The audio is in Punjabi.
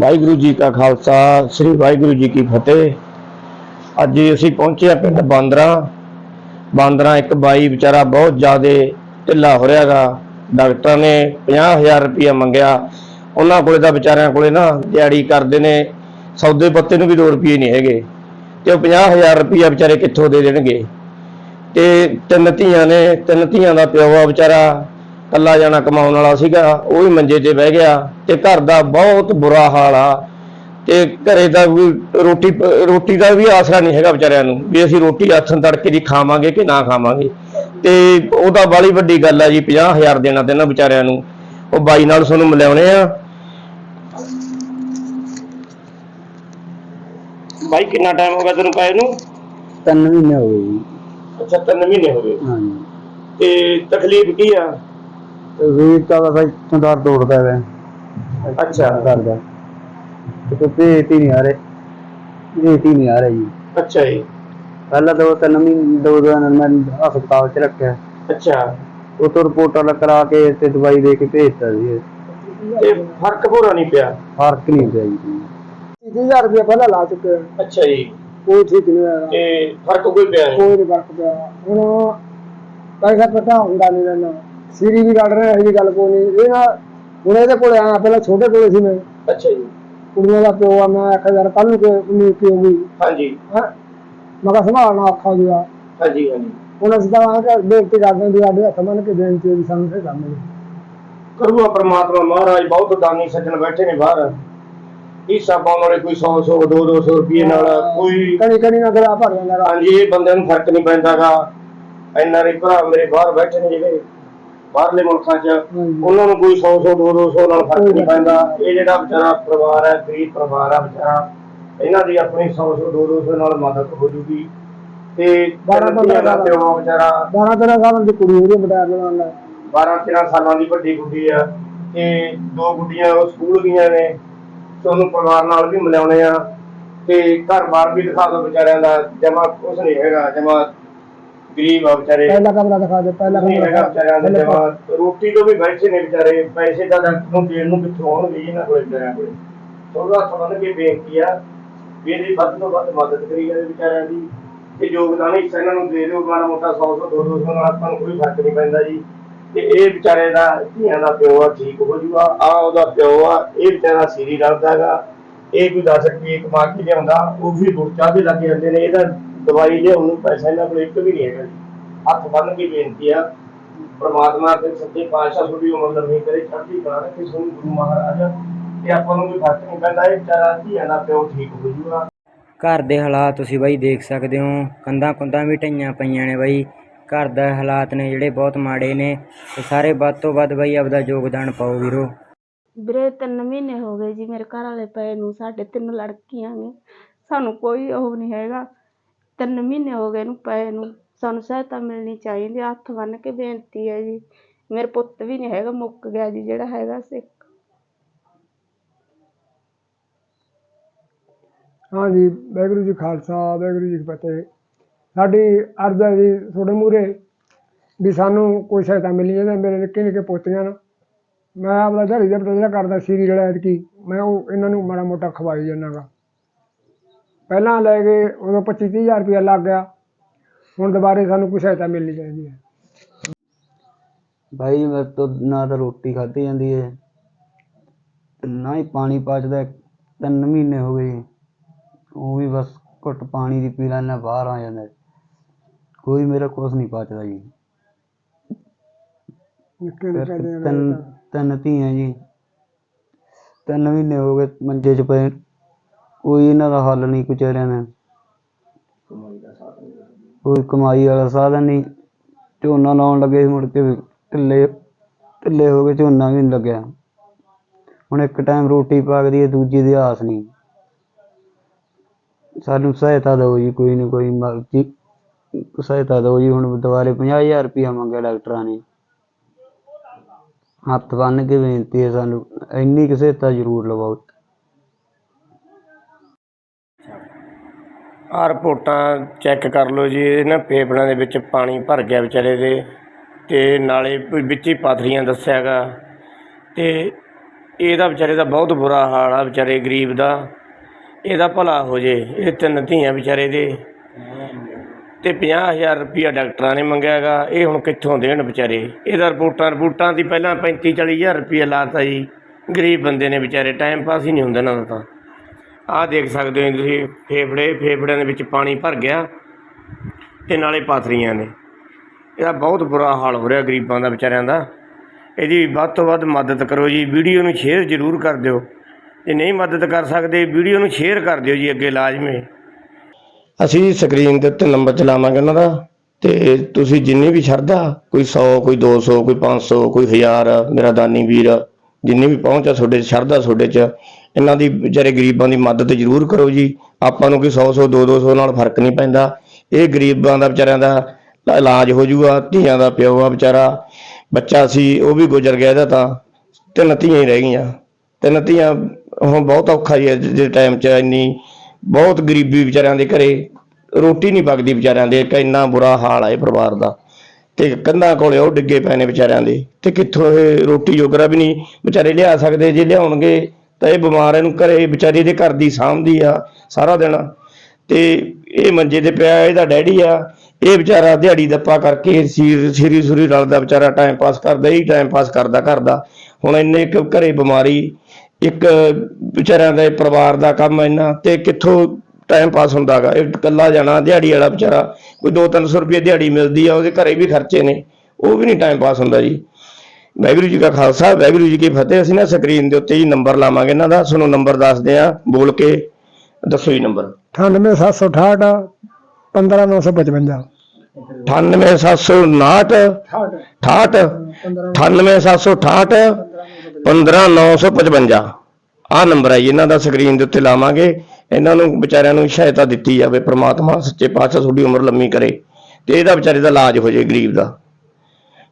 ਵਾਹਿਗੁਰੂ ਜੀ ਕਾ ਖਾਲਸਾ, ਸ੍ਰੀ ਵਾਹਿਗੁਰੂ ਜੀ ਕੀ ਫਤਿਹ। ਅੱਜ ਅਸੀਂ ਪਹੁੰਚੇ ਆ ਪਿੰਡ ਬਾਂਦਰਾ। ਬਾਂਦਰਾ ਇੱਕ ਬਾਈ ਵਿਚਾਰਾ ਬਹੁਤ ਜ਼ਿਆਦਾ ਢਿੱਲਾ ਹੋ ਰਿਹਾਗਾ ਡਾਕਟਰਾਂ ਨੇ 50000 ਰੁਪਇਆ ਮੰਗਿਆ। ਉਹਨਾਂ ਕੋਲੇ ਤਾਂ ਵਿਚਾਰਿਆਂ ਕੋਲੇ ਨਾ ਦਿਹਾੜੀ ਕਰਦੇ ਨੇ। ਸੌਦੇ ਪੱਤੇ ਨੂੰ ਵੀ 2 ਰੁਪਏ ਨਹੀਂ ਹੈਗੇ। ਤੇ ਉਹ 50000 ਰੁਪਇਆ ਵਿਚਾਰੇ ਕਿੱਥੋਂ ਦੇ ਦੇਣਗੇ? ਤੇ ਤਿੰਨ ਧੀਆਂ ਨੇ। ਤਿੰਨ ਧੀਆਂ ਦਾ ਪਿਓ ਆ ਵਿਚਾਰਾ। ਕੱਲਾ ਜਾਣਾ ਕਮਾਉਣ ਵਾਲਾ ਸੀਗਾ ਉਹ ਵੀ ਮੰਜੇ ਤੇ ਬਹਿ ਗਿਆ ਤੇ ਘਰ ਦਾ ਬਹੁਤ ਬੁਰਾ ਹਾਲ ਆ। ਤੇ ਘਰੇ ਦਾ ਵੀ ਰੋਟੀ ਰੋਟੀ ਦਾ ਵੀ ਆਸਰਾ ਨਹੀਂ ਹੈਗਾ ਵਿਚਾਰਿਆਂ ਨੂੰ ਵੀ ਅਸੀਂ ਰੋਟੀ ਹੱਥਾਂ ਤੜਕੇ ਦੀ ਖਾਵਾਂਗੇ ਕਿ ਨਾ ਖਾਵਾਂਗੇ। ਤੇ ਉਹਦਾ ਬਾਲੀ ਵੱਡੀ ਗੱਲ ਆ ਜੀ 50000 ਦੇਣਾ ਤੇ ਇਹਨਾਂ ਵਿਚਾਰਿਆਂ ਨੂੰ। ਉਹ ਬਾਈ ਨਾਲ ਤੁਹਾਨੂੰ ਮਿਲਾਉਣੇ ਆ। ਬਾਈ ਕਿੰਨਾ ਟਾਈਮ ਹੋ ਗਿਆ ਤੈਨੂੰ ਪਏ ਨੂੰ? ਤਿੰਨ ਮਹੀਨੇ ਹੋ ਗਏ ਜੀ। ਅੱਛਾ ਤਿੰਨ ਮਹੀਨੇ ਹੋ ਗਏ। ਹਾਂਜੀ। ਤੇ ਤਕਲੀਫ ਕੀ ਆ? ਵੀਰ ਤਾਂ ਬਸ ਚੰਦਾਰ ਤੋੜਦਾ ਵੇ ਅੱਛਾ। ਕਰਦਾ ਤੇ ਕੋਈ ਭੇਤ ਹੀ ਨਹੀਂ ਆ ਰਹੇ। ਭੇਤ ਹੀ ਨਹੀਂ ਆ ਰਹੇ ਜੀ। ਅੱਛਾ ਜੀ। ਪਹਿਲਾਂ ਦੋ ਤਿੰਨ ਮਹੀਨੇ ਦੋ ਦਿਨ ਮੈਂ ਹਸਪਤਾਲ 'ਚ ਰੱਖਿਆ। ਅੱਛਾ। ਉਤੋਂ ਰਿਪੋਰਟਾਂ ਕਰਾ ਕੇ ਤੇ ਦਵਾਈ ਦੇ ਕੇ ਭੇਜਤਾ ਜੀ। ਤੇ ਫ਼ਰਕ ਪੂਰਾ ਨਹੀਂ ਪਿਆ? ਫ਼ਰਕ ਨਹੀਂ ਪਿਆ ਜੀ। 30000 ਰੁਪਏ ਪਹਿਲਾਂ ਲਾ ਚੁੱਕੇ ਅੱਛਾ ਜੀ। ਕੋਈ ਠੀਕ ਨਹੀਂ ਹੋਇਆ। ਤੇ ਫ਼ਰਕ ਕੋਈ ਪਿਆ ਨਹੀਂ? ਕੋਈ ਨਹੀਂ ਫ਼ਰਕ ਪਿਆ। ਹੁਣ ਪੈਸਾ ਪਤਾ ਹੁੰਦਾ ਨਹੀਂ ਲੈਣਾ ਸੀਰੀ ਵੀ ਕੱਢ ਰਹੇ ਇਹ ਗੱਲ ਕੋਈ ਨਹੀਂ। ਇਹ ਨਾ ਹੁਣ ਇਹਦੇ ਕੋਲੇ ਆਇਆ ਪਹਿਲਾਂ ਛੋਟੇ ਕੋਲੇ ਸੀ ਮੈਂ। ਅੱਛਾ ਜੀ। ਕੁੜੀਆਂ ਦਾ ਪਿਓ ਆ ਮੈਂ ਆਖਿਆ ਯਾਰ ਕੱਲ ਨੂੰ ਕੋਈ ਉਨੀ ਕੀ ਹੋਊਗੀ? ਹਾਂਜੀ। ਹੈਂ? ਮੈਂ ਕਿਹਾ ਸੰਭਾਲਣਾ ਔਖਾ ਹੋ ਹਾਂਜੀ ਹਾਂਜੀ। ਹੁਣ ਅਸੀਂ ਤਾਂ ਆ ਕੇ ਬੇਨਤੀ ਕਰਦੇ ਹਾਂ ਵੀ ਸਾਡੇ ਹੱਥ ਮੰਨ ਕੇ ਬੇਨਤੀ ਹੈ ਵੀ ਸਾਨੂੰ ਤੇ ਕੰਮ ਮਿਲੇ। ਕਰੂਆ ਪ੍ਰਮਾਤਮਾ ਮਹਾਰਾਜ ਬਹੁਤ ਦਾਨੀ ਸੱਜਣ ਬੈਠੇ ਨੇ ਬਾਹਰ। ਹਿੱਸਾ ਪਾਉਣ ਵਾਲੇ ਕੋਈ 100 100 2 200 ਰੁਪਏ ਨਾਲ ਕੋਈ ਕਣੀ ਕਣੀ ਨਾਲ ਗਲਾ ਭਰ ਜਾਂਦਾ। ਹਾਂਜੀ ਇਹ ਬੰਦੇ ਨੂੰ ਫ਼ਰਕ ਨਹੀਂ ਪੈਂਦਾਗਾ ਐਨਆਰਆਈ ਭਰਾ ਮੇਰੇ ਬਾਹਰ ਬੈਠੇ ਨੇ ਜਿਹੜੇ। ਬਾਹਰਲੇ ਮੁਲਕਾਂ 'ਚ। ਉਹਨਾਂ ਨੂੰ ਕੋਈ 100 100 2 200 ਨਾਲ ਫ਼ਰਕ ਨਹੀਂ ਪੈਂਦਾ। ਇਹ ਜਿਹੜਾ ਵਿਚਾਰਾ ਪਰਿਵਾਰ ਹੈ ਗਰੀਬ ਪਰਿਵਾਰ ਆ ਵਿਚਾਰਾ ਇਹਨਾਂ ਦੀ ਆਪਣੀ 100 100 2 200 ਨਾਲ ਮਦਦ ਹੋ ਜੂਗੀ। ਤੇ ਬਾਰਾਂ ਬੱਚਿਆਂ ਦਾ ਪੰਦਰਾਂ ਪਿਓ ਵਿਚਾਰਾ 12 13 ਸਾਲਾਂ ਦੀ ਕੁੜੀ ਉਹਦੀ ਦੇ ਨਾਲ 12 13 ਸਾਲਾਂ ਦੀ ਵੱਡੀ ਗੁੱਡੀ ਆ ਤੇ ਦੋ ਗੁੱਡੀਆਂ ਉਹ ਸਕੂਲ ਗਈਆਂ ਨੇ ਤੁਹਾਨੂੰ ਪਰਿਵਾਰ ਨਾਲ ਵੀ ਮਿਲਾਉਣੇ ਆ। ਤੇ ਘਰ-ਬਾਰ ਵੀ ਦਿਖਾ ਦਿਓ ਵਿਚਾਰਿਆਂ ਦਾ ਜਮਾ ਕੁਛ ਨਹੀਂ ਹੈਗਾ ਜਮਾ ਗਰੀਬ ਆ ਵਿਚਾਰੇ। ਪਹਿਲਾ ਕਮਰਾ ਦਿਖਾ ਦੇ ਪਹਿਲਾ ਨਹੀਂ ਹੈਗਾ ਕਮਰਾ ਵਿਚਾਰਿਆਂ ਦੇ ਪਹਿਲੇ ਜਮਾ। ਰੋਟੀ ਤੋਂ ਵੀ ਬੈਠੇ ਨੇ ਵਿਚਾਰੇ ਪੈਸੇ ਤਾਂ ਡਾਕਟਰ ਨੂੰ ਦੇਣ ਨੂੰ ਕਿੱਥੋਂ ਆਉਣਗੇ ਜੀ ਇਹਨਾਂ ਕੋਲੇ ਵਿਚਾਰਿਆਂ ਕੋਲੇ। ਥੋੜਾ ਸਮਝ ਕੇ ਬੇਨਤੀ ਆ ਵੀ ਇਹਦੀ ਵੱਧ ਤੋਂ ਵੱਧ ਮਦਦ ਕਰੀ ਜਾਵੇ ਵਿਚਾਰਿਆਂ ਦੀ। ਤੇ ਯੋਗਦਾਨ ਹਿੱਸਾ ਇਹਨਾਂ ਨੂੰ ਦੇ ਦਿਓ ਮਾੜਾ ਮੋਟਾ 100 100 200 ਨਾਲ ਆਪਾਂ ਨੂੰ ਕੋਈ ਫ਼ਰਕ ਨਹੀਂ ਪੈਂਦਾ ਜੀ। ਤੇ ਇਹ ਵਿਚਾਰੇ ਦਾ ਧੀਆਂ ਦਾ ਪਿਓ ਆ ਠੀਕ ਹੋ ਜੂਗਾ। ਆ ਉਹਦਾ ਪਿਓ ਆ ਇਹ ਵਿਚਾਰਾ ਸੀਰੀ ਰਲਦਾਗਾ ਇਹ ਕੋਈ 10 ਰੁਪਏ ਕਮਾ ਕੇ ਲਿਆਉਂਦਾ ਉਹ ਵੀ ਬੁਰਚਾ ਦੇ ਲੱਗ ਜਾਂਦੇ ਨੇ। ਇਹਦਾ ਦਵਾਈ ਲਿਆਉਣ ਨੂੰ ਪੈਸਾ ਇਹਨਾਂ ਕੋਲ ਇੱਕ ਵੀ ਨਹੀਂ ਹੈਗਾ ਜੀ। ਹੱਥ ਬੰਨ ਕੇ ਬੇਨਤੀ ਆ ਪ੍ਰਮਾਤਮਾ ਤੇ ਸੱਚੇ ਪਾਤਸ਼ਾਹ ਤੁਹਾਡੀ ਉਮਰ ਲੰਮੀ ਕਰੇ ਚੜ੍ਹਦੀ ਕਲਾ ਰੱਖੇ ਤੁਹਾਨੂੰ ਗੁਰੂ ਮਹਾਰਾਜ ਤੇ ਆਪਾਂ ਨੂੰ ਕੋਈ ਫ਼ਰਕ ਨਹੀਂ ਪੈਂਦਾ ਇਹ ਵਿਚਾਰਾ ਧੀਆਂ ਦਾ ਪਿਓ ਠੀਕ ਹੋ ਜੂਗਾ। ਘਰ ਦੇ ਹਾਲਾਤ ਤੁਸੀਂ ਬਾਈ ਦੇਖ ਸਕਦੇ ਹੋ ਕੰਧਾਂ ਕੁੰਧਾਂ ਵੀ ਢਈਆਂ ਪਈਆਂ ਨੇ ਬਾਈ। ਘਰ ਦਾ ਹਾਲਾਤ ਨੇ ਜਿਹੜੇ ਬਹੁਤ ਮਾੜੇ ਨੇ ਤੇ ਸਾਰੇ ਵੱਧ ਤੋਂ ਵੱਧ ਬਾਈ ਆਪਦਾ ਯੋਗਦਾਨ ਪਾਓ ਵੀਰੋ। ਵੀਰੇ ਤਿੰਨ ਮਹੀਨੇ ਹੋ ਗਏ ਜੀ ਮੇਰੇ ਘਰ ਵਾਲੇ ਪਏ ਨੂੰ ਸਾਡੇ ਤਿੰਨ ਲੜਕੀਆਂ ਨੇ। ਸਾਨੂੰ ਕੋਈ ਉਹ ਨਹੀਂ ਹੈਗਾ। ਤਿੰਨ ਮਹੀਨੇ ਹੋ ਗਏ ਇਹਨੂੰ ਪਏ ਨੂੰ, ਸਾਨੂੰ ਸਹਾਇਤਾ ਮਿਲਣੀ ਚਾਹੀਦੀ ਹੈ। ਹੱਥ ਬੰਨ੍ਹ ਕੇ ਬੇਨਤੀ ਹੈ ਜੀ। ਮੇਰਾ ਪੁੱਤ ਵੀ ਨਹੀਂ ਹੈਗਾ, ਮੁੱਕ ਗਿਆ ਜੀ, ਜਿਹੜਾ ਹੈਗਾ ਸਿੱਖ। ਹਾਂਜੀ ਵਾਹਿਗੁਰੂ ਜੀ ਖਾਲਸਾ, ਵਾਹਿਗੁਰੂ ਜੀ ਕੀ ਫਤਿਹ। ਸਾਡੀ ਅਰਜ਼ ਹੈ ਜੀ, ਤੁਹਾਡੇ ਮੂਹਰੇ ਵੀ ਸਾਨੂੰ ਕੋਈ ਸਹਾਇਤਾ ਮਿਲਣੀ ਚਾਹੀਦੀ ਮੇਰੇ ਨਿੱਕੇ ਨਿੱਕੇ ਪੋਤੀਆਂ ਨੇ। ਮੈਂ ਆਪਦਾ ਦਿਹਾੜੀ ਦਾ ਬਦਲਾ ਕਰਦਾ ਸੀਰੀ ਰੜੈਤ ਕੀ ਮੈਂ ਉਹ, ਇਹਨਾਂ ਨੂੰ ਮਾੜਾ ਮੋਟਾ ਖਵਾਈ ਜਾਂਦਾ ਗਾ। ਪਹਿਲਾਂ ਲੈ ਗਏ ਉਦੋਂ 25 ਤੀਹ ਹਜ਼ਾਰ ਰੁਪਇਆ ਲੱਗ ਗਿਆ। ਹੁਣ ਦੁਬਾਰੇ ਸਾਨੂੰ ਕੋਈ ਸਹਾਇਤਾ ਮਿਲਣੀ ਚਾਹੀਦੀ ਹੈ। ਭਾਈ ਮੇਰੇ ਤੋਂ ਨਾ ਤਾਂ ਰੋਟੀ ਖਾਧੀ ਜਾਂਦੀ ਹੈ ਤੇ ਨਾ ਹੀ ਪਾਣੀ ਪਚਦਾ ਹੈ। ਤਿੰਨ ਮਹੀਨੇ ਹੋ ਗਏ। ਉਹ ਵੀ ਬਸ ਘੁੱਟ ਪਾਣੀ ਦੀ ਪੀ ਲੈਣਾ ਬਾਹਰ ਆ ਜਾਂਦਾ। ਕੋਈ ਮੇਰਾ ਕੁਛ ਨਹੀਂ ਪਚਦਾ ਜੀ। ਨਿੱਕੇ ਫਿਰ ਨਿੱਕੇ ਦੇ ਤਿੰਨ ਤਿੰਨ ਧੀਆਂ ਜੀ। ਤਿੰਨ ਮਹੀਨੇ ਹੋ ਗਏ ਮੰਜੇ 'ਚ ਪਏ ਕੋਈ ਇਹਨਾਂ ਦਾ ਹੱਲ ਨਹੀਂ ਵਿਚਾਰਿਆਂ ਦਾ। ਕੋਈ ਕਮਾਈ ਵਾਲਾ ਸਾਧਨ ਨਹੀਂ। ਝੋਨਾ ਲਾਉਣ ਲੱਗੇ ਸੀ, ਮੁੜ ਕੇ ਵੀ ਢਿੱਲੇ ਢਿੱਲੇ ਹੋ ਗਏ ਝੋਨਾ ਵੀ ਨਹੀਂ ਲੱਗਿਆ। ਹੁਣ ਇੱਕ ਟਾਈਮ ਰੋਟੀ ਪੱਕਦੀ ਹੈ ਦੂਜੀ ਦੀ ਆਸ ਨਹੀਂ। ਸਾਨੂੰ ਸਹਾਇਤਾ ਦਿਓ ਜੀ ਕੋਈ ਨਾ ਕੋਈ ਮਰਜ਼ੀ। ਸਹਾਇਤਾ ਦਿਓ ਜੀ ਹੁਣ ਦੁਬਾਰੇ 50000 ਰੁਪਇਆ ਮੰਗਿਆ ਡਾਕਟਰਾਂ ਨੇ। ਹੱਥ ਬੰਨ੍ਹ ਕੇ ਬੇਨਤੀ ਹੈ ਸਾਨੂੰ ਇੰਨੀ ਕੁ ਸਹਾਇਤਾ ਜ਼ਰੂਰ ਲਵਾਓ। ਆਹ ਰਿਪੋਰਟਾਂ ਚੈੱਕ ਕਰ ਲਓ ਜੀ, ਇਹਨਾਂ ਨਾ ਫੇਫੜਿਆਂ ਦੇ ਵਿੱਚ ਪਾਣੀ ਭਰ ਗਿਆ ਵਿਚਾਰੇ ਦੇ ਅਤੇ ਨਾਲੇ ਵਿੱਚ ਹੀ ਪਾਥਰੀਆਂ ਦੱਸਿਆ ਗਾ। ਅਤੇ ਇਹਦਾ ਵਿਚਾਰੇ ਦਾ ਬਹੁਤ ਬੁਰਾ ਹਾਲ ਆ ਵਿਚਾਰੇ ਗਰੀਬ ਦਾ। ਇਹਦਾ ਭਲਾ ਹੋ ਜੇ, ਇਹ ਤਿੰਨ ਧੀਆਂ ਵਿਚਾਰੇ ਦੇ। ਤੇ 50000 ਰੁਪਇਆ ਡਾਕਟਰਾਂ ਨੇ ਮੰਗਿਆਗਾ ਇਹ ਹੁਣ ਕਿੱਥੋਂ ਦੇਣ ਵਿਚਾਰੇ? ਇਹਦਾ ਰਿਪੋਰਟਾਂ ਰਿਪੋਰਟਾਂ ਦੀ ਪਹਿਲਾਂ 35 40000 ਰੁਪਇਆ ਲਾਤਾ ਜੀ। ਗਰੀਬ ਬੰਦੇ ਨੇ ਵਿਚਾਰੇ, ਟਾਈਮ ਪਾਸ ਹੀ ਨਹੀਂ ਹੁੰਦਾ ਇਹਨਾਂ ਦਾ ਤਾਂ। ਆਹ ਦੇਖ ਸਕਦੇ ਹੋ ਤੁਸੀਂ, ਫੇਫੜੇ, ਫੇਫੜਿਆਂ ਦੇ ਵਿੱਚ ਪਾਣੀ ਭਰ ਗਿਆ ਤੇ ਨਾਲੇ ਪਾਥਰੀਆਂ ਨੇ। ਇਹਦਾ ਬਹੁਤ ਬੁਰਾ ਹਾਲ ਹੋ ਰਿਹਾ ਗਰੀਬਾਂ ਦਾ, ਵਿਚਾਰਿਆਂ ਦਾ। ਇਹਦੀ ਵੱਧ ਤੋਂ ਵੱਧ ਮਦਦ ਕਰੋ ਜੀ, ਵੀਡੀਓ ਨੂੰ ਸ਼ੇਅਰ ਜ਼ਰੂਰ ਕਰ ਦਿਓ। ਜੇ ਨਹੀਂ ਮਦਦ ਕਰ ਸਕਦੇ, ਵੀਡੀਓ ਨੂੰ ਸ਼ੇਅਰ ਕਰ ਦਿਓ ਜੀ ਅੱਗੇ ਲਾਜ਼ਮੀ। ਅਸੀਂ ਸਕਰੀਨ ਦੇ ਉੱਤੇ ਨੰਬਰ ਚਲਾਵਾਂਗੇ ਉਹਨਾਂ ਦਾ ਤੇ ਤੁਸੀਂ ਜਿੰਨੀ ਵੀ ਸ਼ਰਧਾ, ਕੋਈ 100 ਕੋਈ 200 ਕੋਈ 500 ਕੋਈ 1000 ਮੇਰਾ ਦਾਨੀ ਵੀਰ, ਜਿੰਨੀ ਵੀ ਪਹੁੰਚ ਆ ਤੁਹਾਡੇ 'ਚ ਸ਼ਰਧਾ ਤੁਹਾਡੇ 'ਚ ਇਹਨਾਂ ਦੀ ਵਿਚਾਰੇ ਗਰੀਬਾਂ ਦੀ ਮਦਦ ਜ਼ਰੂਰ ਕਰੋ ਜੀ। ਆਪਾਂ ਨੂੰ ਕੋਈ 100 100 2 200 ਨਾਲ ਫ਼ਰਕ ਨਹੀਂ ਪੈਂਦਾ। ਇਹ ਗਰੀਬਾਂ ਦਾ ਵਿਚਾਰਿਆਂ ਦਾ ਇਲਾਜ ਹੋ ਜਾਊਗਾ ਧੀਆਂ ਦਾ ਪਿਓ ਆ ਵਿਚਾਰਾ, ਬੱਚਾ ਸੀ, ਉਹ ਵੀ ਗੁਜ਼ਰ ਗਿਆ ਇਹਦਾ ਤਾਂ। ਤਿੰਨ ਧੀਆਂ ਹੀ ਰਹਿ ਗਈਆਂ। ਤਿੰਨ ਧੀਆਂ ਹੁਣ ਬਹੁਤ ਔਖਾ ਜੀ ਅੱਜ ਦੇ ਟਾਈਮ 'ਚ ਇੰਨੀ ਬਹੁਤ ਗਰੀਬੀ ਵਿਚਾਰਿਆਂ ਦੇ ਘਰੇ, ਰੋਟੀ ਨਹੀਂ ਪੱਕਦੀ ਵਿਚਾਰਿਆਂ ਦੇ ਇੰਨਾ ਬੁਰਾ ਹਾਲ ਹੈ ਪਰਿਵਾਰ ਦਾ। ਤੇ ਕੰਧਾਂ ਕੋਲੇ ਉਹ ਡਿੱਗੇ ਪਏ ਨੇ ਵਿਚਾਰਿਆਂ ਦੇ। ਤੇ ਕਿੱਥੋਂ ਇਹ ਰੋਟੀ ਜੋਗਰਾ ਵੀ ਨਹੀਂ ਵਿਚਾਰੇ ਲਿਆ ਸਕਦੇ। ਜੇ ਲਿਆਉਣਗੇ ਤਾਂ ਇਹ ਬਿਮਾਰ ਇਹਨੂੰ ਘਰੇ ਵਿਚਾਰੀ ਦੇ ਘਰ ਦੀ ਸਾਂਭਦੀ ਆ ਸਾਰਾ ਦਿਨ। ਤੇ ਇਹ ਮੰਜੇ ਤੇ ਪਿਆ, ਇਹਦਾ ਡੈਡੀ ਆ। ਇਹ ਵਿਚਾਰਾ ਦਿਹਾੜੀ ਦੱਪਾ ਕਰਕੇ ਸੀਰ ਸਿਰੀ ਸੁਰੀ ਰਲਦਾ, ਵਿਚਾਰਾ ਟਾਈਮ ਪਾਸ ਕਰਦਾ ਹੀ ਟਾਈਮ ਪਾਸ ਕਰਦਾ ਕਰਦਾ ਹੁਣ ਇੰਨੇ ਇੱਕ ਘਰੇ ਬਿਮਾਰੀ, ਇੱਕ ਵਿਚਾਰਿਆਂ ਦੇ ਪਰਿਵਾਰ ਦਾ ਕੰਮ ਇੰਨਾ, ਤੇ ਕਿੱਥੋਂ ਟਾਈਮ ਪਾਸ ਹੁੰਦਾਗਾ? ਇਹ ਇਕੱਲਾ ਜਾਣਾ, ਦਿਹਾੜੀ ਵਾਲਾ ਵਿਚਾਰਾ, ਕੋਈ 2-300 ਰੁਪਏ ਦਿਹਾੜੀ ਮਿਲਦੀ ਆ, ਉਹਦੇ ਘਰੇ ਵੀ ਖਰਚੇ ਨੇ। ਉਹ ਵੀ ਨਹੀਂ ਟਾਈਮ ਪਾਸ ਹੁੰਦਾ ਜੀ। ਵਾਹਿਗੁਰੂ ਜੀ ਕਾ ਖਾਲਸਾ ਵਾਹਿਗੁਰੂ ਜੀ ਕੀ ਫਤਿਹ। ਅਸੀਂ ਨਾ ਸਕਰੀਨ ਦੇ ਉੱਤੇ ਹੀ ਨੰਬਰ ਲਾਵਾਂਗੇ ਇਹਨਾਂ ਦਾ। ਤੁਹਾਨੂੰ ਨੰਬਰ ਦੱਸਦੇ ਆ ਬੋਲ ਕੇ ਦੱਸੋ ਜੀ ਨੰਬਰ। 98768 15955 98759 68 98768 15955 ਆਹ ਨੰਬਰ ਹੈ ਜੀ ਇਹਨਾਂ ਦਾ ਸਕਰੀਨ ਦੇ ਉੱਤੇ ਲਾਵਾਂਗੇ। ਇਹਨਾਂ ਨੂੰ ਵਿਚਾਰਿਆਂ ਨੂੰ ਸਹਾਇਤਾ ਦਿੱਤੀ ਜਾਵੇ। ਪ੍ਰਮਾਤਮਾ ਸੱਚੇ ਪਾਤਸ਼ਾਹ ਤੁਹਾਡੀ ਉਮਰ ਲੰਮੀ ਕਰੇ ਤੇ ਇਹਦਾ ਵਿਚਾਰੇ ਦਾ ਇਲਾਜ ਹੋ ਜਾਏ ਗਰੀਬ ਦਾ।